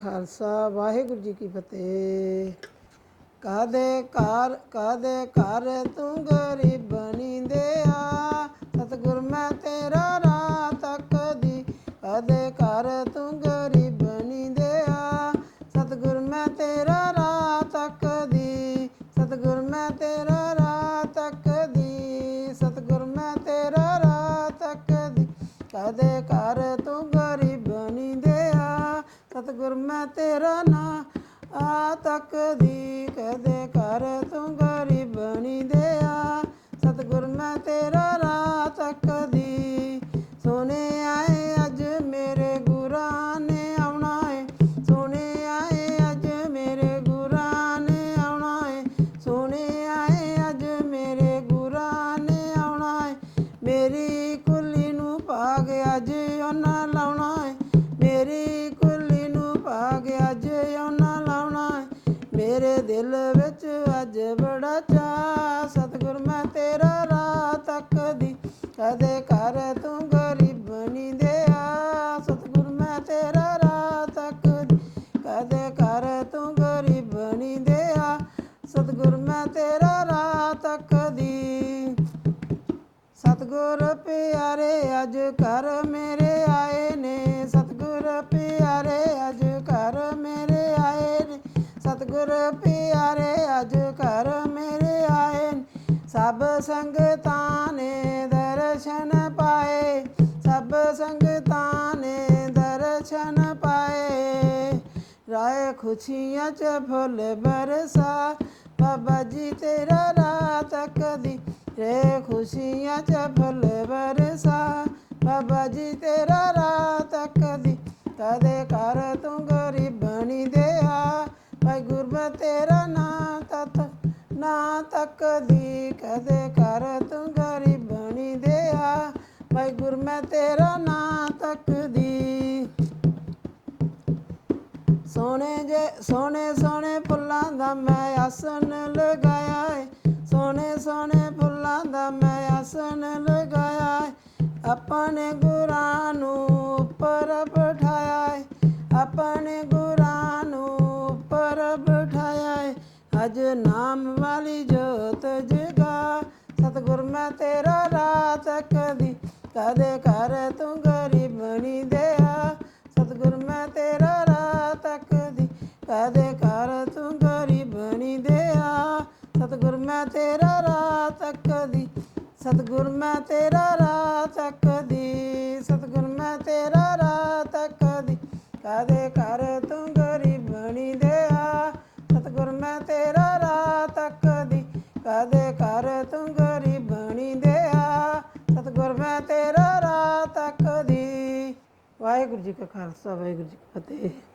ਖਾਲਸਾ, ਵਾਹਿਗੁਰੂ ਜੀ ਕੀ ਫਤਿਹ। ਕਾਦੇ ਘਰ ਕਾਦੇ ਘਰ ਤੂੰ ਗਰੀਬ ਆ ਸਤਿਗੁਰ, ਮੈਂ ਤੇਰਾ ਰਾਹ ਤੱਕਦੀ। ਕਦੇ ਘਰ ਨਾਂ ਆ ਤਕਦੀ ਕਦੇ ਕਰ ਤੂੰ ਗਰੀਬ ਆ ਸਤਿਗੁਰ, ਮੈਂ ਤੇਰਾ ਰਾਹ ਤੱਕਦੀ ਸੋਨੇ ਆਏ ਅੱਜ ਮੇਰੇ ਗੁਰਾਂ ਨੇ ਆਉਣਾ ਏ। ਸੋਨੇ ਆਏ ਅੱਜ ਮੇਰੇ ਗੁਰਾਂ ਨੇ ਆਉਣਾ ਏ। ਸੋਨੇ ਆਏ ਅੱਜ ਮੇਰੇ ਗੁਰਾਂ ਨੇ ਆਉਣਾ ਏ। ਮੇਰੀ ਕੁੱਲੀ ਨੂੰ ਪਾ ਭਾਗ, ਅੱਜ ਉਹਨਾਂ ਦਿਲ ਵਿੱਚ ਅੱਜ ਬੜਾ ਚਾਅ। ਸਤਿਗੁਰ, ਮੈਂ ਤੇਰਾ ਰਾਹ ਤੱਕਦੀ। ਕਦੇ ਕਰ ਤੂੰ ਗਰੀਬ ਨਹੀਂ ਦਿਆ। ਸਤਿਗੁਰ, ਮੈਂ ਤੇਰਾ ਰਾਹ ਤੱਕਦੀ। ਕਦੇ ਕਰ ਤੂੰ ਗਰੀਬ ਨਹੀਂ ਦਿਆ। ਸਤਗੁਰ, ਮੈਂ ਤੇਰਾ ਰਾਹ ਤੱਕਦੀ। ਸਤਿਗੁਰ ਪਿਆਰੇ, ਅੱਜ ਘਰ ਮੇਰੇ ਆਏ। ਗੁਰ ਪਿਆਰੇ, ਅੱਜ ਘਰ ਮੇਰੇ ਆਏ। ਨੇ ਸਭ ਸੰਗਤਾਂ ਨੇ ਦਰਸ਼ਨ ਪਾਏ। ਸਭ ਸੰਗਤਾਂ ਨੇ ਦਰਸ਼ਨ ਪਾਏ। ਰਾਏ ਖੁਸ਼ੀਆਂ ਚ ਫੁੱਲ ਬਰਸਾ। ਬਾਬਾ ਜੀ, ਤੇਰਾ ਰਾਹ ਤੱਕਦੀ ਰੇ। ਖੁਸ਼ੀਆਂ ਚ ਫੁੱਲ ਬਰਸਾ। ਬਾਬਾ ਜੀ, ਤੇਰਾ ਰਾਹ ਤੱਕਦੀ ਕਦੇ ਕਰ ਤੂੰ ਗਰੀਬਣੀ ਦੇ ਭਾਈ ਤੇਰਾ ਨਾਂ ਤਤ, ਨਾ ਤੱਕਦੀ ਕਦੇ ਕਰ ਤੂੰ ਗਰੀਬਣੀ ਦਿਆ। ਭਾਈ ਗੁਰ ਮੈਂ ਤੇਰਾ ਨਾਂ ਤੱਕਦੀ ਸੋਹਣੇ ਜੇ, ਸੋਹਣੇ ਸੋਹਣੇ ਫੁੱਲਾਂ ਦਾ ਮੈਂ ਆਸਨ ਲਗਾਇਆ ਏ। ਸੋਹਣੇ ਸੋਹਣੇ ਫੁੱਲਾਂ ਦਾ ਮੈਂ ਆਸਨ ਲਗਾਇਆ ਏ। ਆਪਣੇ ਗੁਰਾਂ ਨੂੰ ਉੱਪਰ ਬਿਠਾਇਆ ਏ। ਆਪਣੇ ਅਜ ਨਾਮ ਵਾਲੀ ਜੋਤ ਜਗਾ। ਸਤਿਗੁਰ, ਮੈਂ ਤੇਰਾ ਰਾਹ ਤੱਕਦੀ ਕਦੇ ਕਰ ਤੂੰ ਗਰੀਬ ਨਹੀਂ ਦਿਆ। ਸਤਿਗੁਰ, ਮੈਂ ਤੇਰਾ ਰਾਹ ਤੱਕਦੀ ਕਦੇ ਕਰ ਤੂੰ ਗਰੀਬ ਨਹੀਂ ਦਿਆ। ਸਤਿਗੁਰ, ਮੈਂ ਤੇਰਾ ਰਾਹ ਤੱਕਦੀ ਸਤਿਗੁਰ, ਮੈਂ ਤੇਰਾ ਰਾਹ ਤੱਕਦੀ ਸਤਿਗੁਰ, ਮੈਂ ਤੇਰਾ ਰਾਹ ਤੱਕਦੀ ਕਦੇ ਕਰ ਮੈਂ ਤੇਰਾ ਵਾਹਿਗੁਰੂ ਜੀ ਕਾ ਖਾਲਸਾ ਵਾਹਿਗੁਰੂ ਜੀ ਕੀ ਫਤਿਹ।